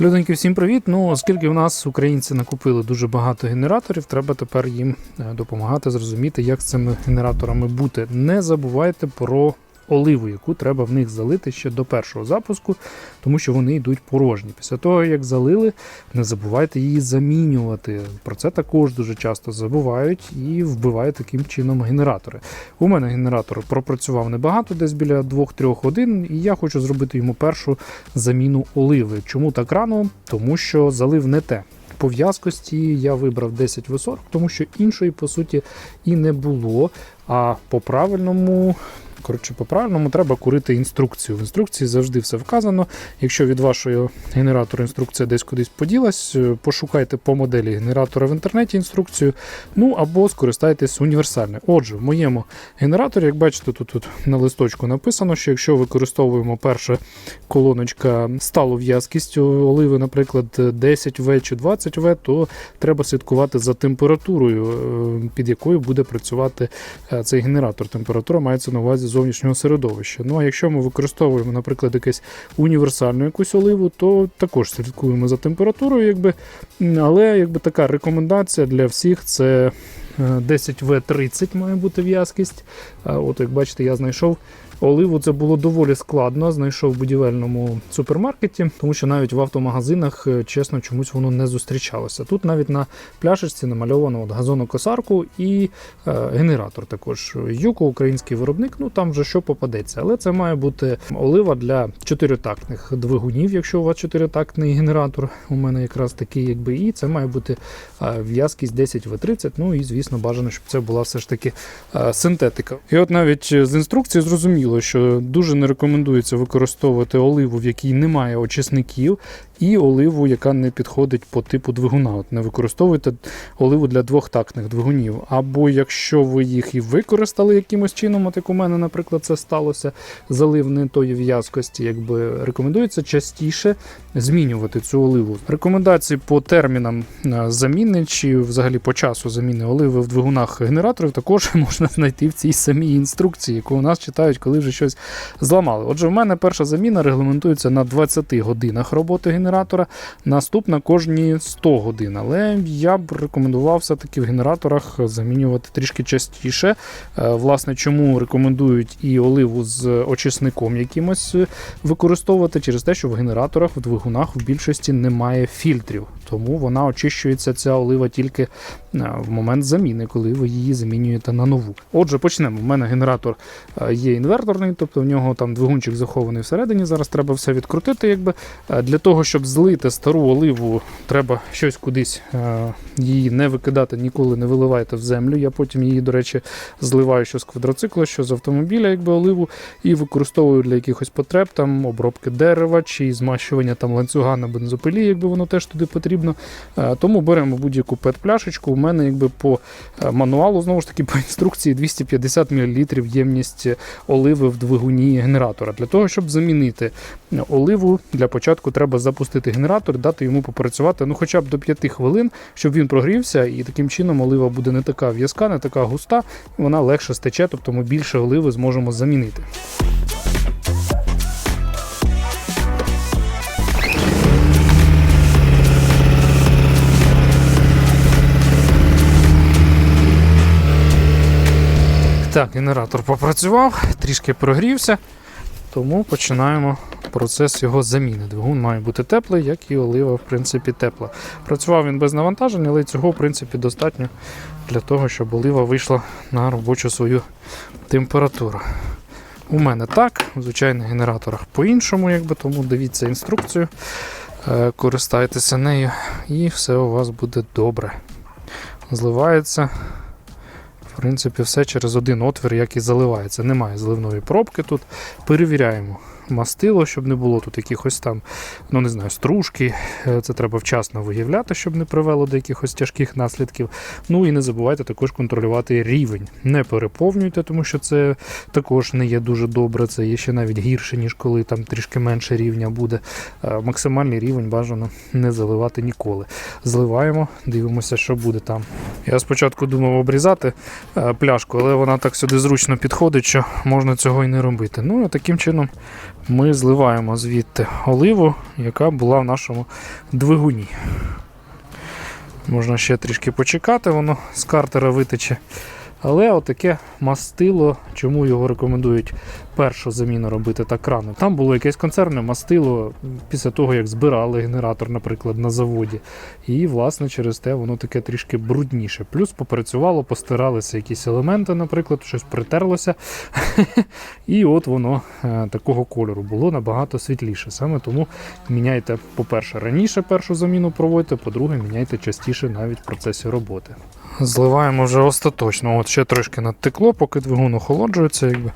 Людоньки, всім привіт! Ну, оскільки в нас українці накупили дуже багато генераторів, треба тепер їм е, допомагати зрозуміти, як з цими генераторами бути. Не забувайте про оливу, яку треба в них залити ще до першого запуску, тому що вони йдуть порожні. Після того, як залили, не забувайте її замінювати. Про це також дуже часто забувають і вбивають таким чином генератори. У мене генератор пропрацював небагато, десь біля 2-3 годин, і я хочу зробити йому першу заміну оливи. Чому так рано? Тому що залив не те. По в'язкості я вибрав 10 висот, тому що іншої по суті і не було. А по правильному. Коротше, по правильному треба курити інструкцію. В інструкції завжди все вказано. Якщо від вашого генератора інструкція десь кудись поділась, е, пошукайте по моделі генератора в інтернеті інструкцію, ну або скористайтесь універсальною. Отже, в моєму генераторі, як бачите, тут, тут на листочку написано, що якщо використовуємо перша колоночка сталу в'язкістю оливи, наприклад, 10В чи 20В, то треба слідкувати за температурою, е, під якою буде працювати е, цей генератор. Температура мається на увазі зовнішнього середовища. Ну а якщо ми використовуємо, наприклад, якусь універсальну якусь оливу, то також слідкуємо за температурою, якби, але якби така рекомендація для всіх це. е, 10В30 має бути в'язкість. От, як бачите, я знайшов оливу. Це було доволі складно. Знайшов в будівельному супермаркеті, тому що навіть в автомагазинах, е, чесно, чомусь воно не зустрічалося. Тут навіть на пляшечці намальовано от газонокосарку і е, генератор. Також Юко, український виробник. Ну там вже що попадеться. Але це має бути олива для чотиритактних двигунів, якщо у вас чотиритактний генератор. У мене якраз такий, якби і це має бути е, в'язкість 10В30. Ну і звісно, бажано, щоб це була все ж таки е, синтетика. І от навіть з інструкції зрозуміло, що дуже не рекомендується використовувати оливу, в якій немає очисників, і оливу, яка не підходить по типу двигуна. От не використовуйте оливу для двохтактних двигунів. Або якщо ви їх і використали якимось чином, от як у мене, наприклад, це сталося, залив не тої в'язкості, якби рекомендується частіше змінювати цю оливу. Рекомендації по термінам е, заміни чи взагалі по часу заміни оливи в двигунах генераторів також можна знайти в цій самій інструкції, яку у нас читають, коли вже щось зламали. Отже, в мене перша заміна регламентується на 20 годинах роботи генератора, наступна кожні 100 годин. Але я б рекомендував все-таки в генераторах замінювати трішки частіше. Е, Власне, чому рекомендують і оливу з очисником якимось е, використовувати через те, що в генераторах, в двигунах в більшості немає фільтрів. Тому вона очищується ця олива тільки е, в момент заміни, коли ви її замінюєте на нову. Отже, почнемо. У мене генератор є інверторний, тобто в нього там двигунчик захований всередині. Зараз треба все відкрутити. Якби для того, щоб злити стару оливу, треба щось кудись е, її не викидати, ніколи не виливайте в землю. Я потім її, до речі, зливаю що з квадроцикла, що з автомобіля, якби оливу, і використовую для якихось потреб, там обробки дерева чи змащування там ланцюга на бензопилі, якби воно теж туди потрібно. Е, Тому беремо будь-яку пет-пляшечку. У мене якби по е, мануалу, знову ж таки, по інструкції 250 мл ємність оливи в двигуні генератора. Для того, щоб замінити оливу, для початку треба запустити генератор, дати йому попрацювати ну хоча б до 5 хвилин, щоб він прогрівся, і таким чином олива буде не така в'язка, не така густа, і вона легше стече, тобто ми більше оливи зможемо замінити. Так, генератор попрацював, трішки прогрівся, тому починаємо процес його заміни. Двигун має бути теплий, як і олива, в принципі, тепла. Працював він без навантаження, але цього, в принципі, достатньо для того, щоб олива вийшла на робочу свою температуру. У мене так, в звичайних генераторах по-іншому, якби, тому дивіться інструкцію, е, користайтеся нею, і все у вас буде добре. Зливається. В принципі, все через один отвір, як і заливається. Немає зливної пробки тут. Перевіряємо мастило, щоб не було тут якихось там, ну не знаю, стружки. Е, Це треба вчасно виявляти, щоб не привело до якихось тяжких наслідків. Ну і не забувайте також контролювати рівень. Не переповнюйте, тому що це також не є дуже добре. Це є ще навіть гірше, ніж коли там трішки менше рівня буде. Е, Максимальний рівень бажано не заливати ніколи. Зливаємо, дивимося, що буде там. Я спочатку думав обрізати е, пляшку, але вона так сюди зручно підходить, що можна цього і не робити. Ну і таким чином ми зливаємо звідти оливу, яка була в нашому двигуні. Можна ще трішки почекати, воно з картера витече. Але отаке мастило, чому його рекомендують першу заміну робити так рано. Там було якесь концерне мастило після того, як збирали генератор, наприклад, на заводі. І, власне, через те воно таке трішки брудніше. Плюс попрацювало, постиралися якісь елементи, наприклад, щось притерлося. І от воно е, такого кольору було набагато світліше. Саме тому міняйте, по-перше, раніше першу заміну проводьте, по-друге, міняйте частіше навіть в процесі роботи. Зливаємо вже остаточно. От ще трошки надтекло, поки двигун охолоджується, якби.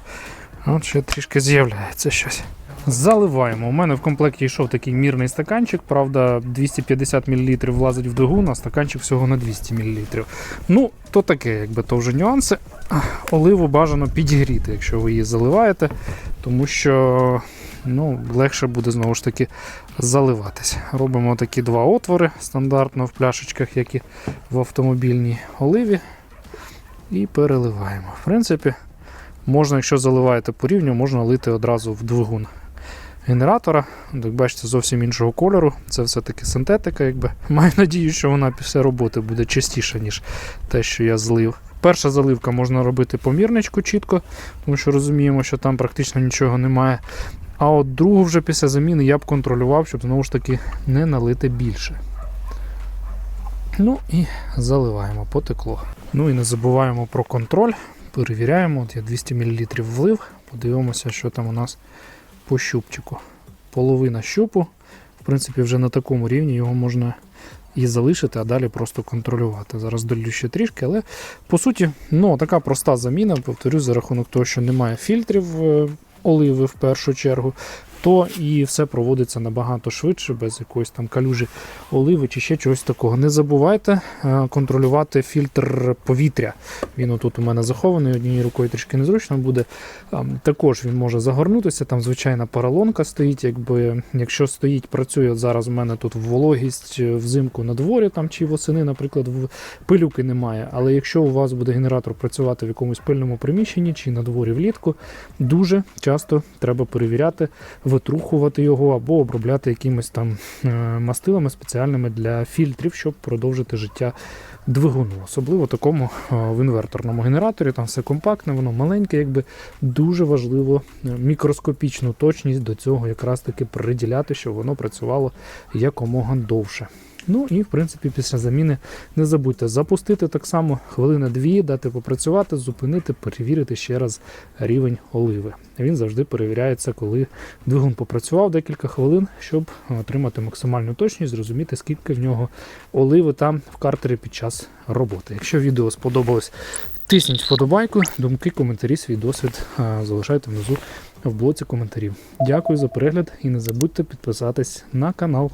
От ще трішки з'являється щось. Заливаємо. У мене в комплекті йшов такий мірний стаканчик, правда, 250 мл влазить в двигун, а стаканчик всього на 200 мл. Ну, то таке, якби то вже нюанси. Оливу бажано підігріти, якщо ви її заливаєте, тому що ну, легше буде знову ж таки заливатись. Робимо такі два отвори стандартно в пляшечках, як і в автомобільній оливі. І переливаємо. В принципі, можна, якщо заливаєте по рівню, можна лити одразу в двигун генератора. Як бачите, зовсім іншого кольору. Це все-таки синтетика. Якби. Маю надію, що вона після роботи буде частіша, ніж те, що я злив. Перша заливка можна робити помірничку чітко, тому що розуміємо, що там практично нічого немає. А от другу вже після заміни я б контролював, щоб знову ж таки не налити більше. Ну і заливаємо, потекло. Ну і не забуваємо про контроль. Перевіряємо, от я 200 мл влив, подивимося, що там у нас по щупчику. Половина щупу. В принципі, вже на такому рівні його можна і залишити, а далі просто контролювати. Зараз долю ще трішки, але по суті, ну, така проста заміна, повторюсь, за рахунок того, що немає фільтрів е, оливи в першу чергу, то і все проводиться набагато швидше, без якоїсь там калюжі оливи чи ще чогось такого. Не забувайте е, контролювати фільтр повітря. Він отут у мене захований, однією рукою трішки незручно буде. Також він може загорнутися, там звичайна поролонка стоїть. Якби, якщо стоїть, працює зараз у мене тут вологість е, взимку на дворі там, чи восени, наприклад, в пилюки немає. Але якщо у вас буде генератор працювати в якомусь пильному приміщенні чи на дворі влітку, дуже часто треба перевіряти, витрухувати його або обробляти якимись там е, мастилами спеціальними для фільтрів, щоб продовжити життя двигуну. Особливо такому е, в інверторному генераторі, там все компактне, воно маленьке, якби дуже важливо е, мікроскопічну точність до цього якраз таки приділяти, щоб воно працювало якомога довше. Ну і в принципі після заміни не забудьте запустити так само хвилини-дві, дати попрацювати, зупинити, перевірити ще раз рівень оливи. Він завжди перевіряється, коли двигун попрацював декілька хвилин, щоб отримати максимальну точність, зрозуміти, скільки в нього оливи там в картері під час роботи. Якщо відео сподобалось, тисніть вподобайку, думки, коментарі, свій досвід залишайте внизу в блоці коментарів. Дякую за перегляд і не забудьте підписатись на канал.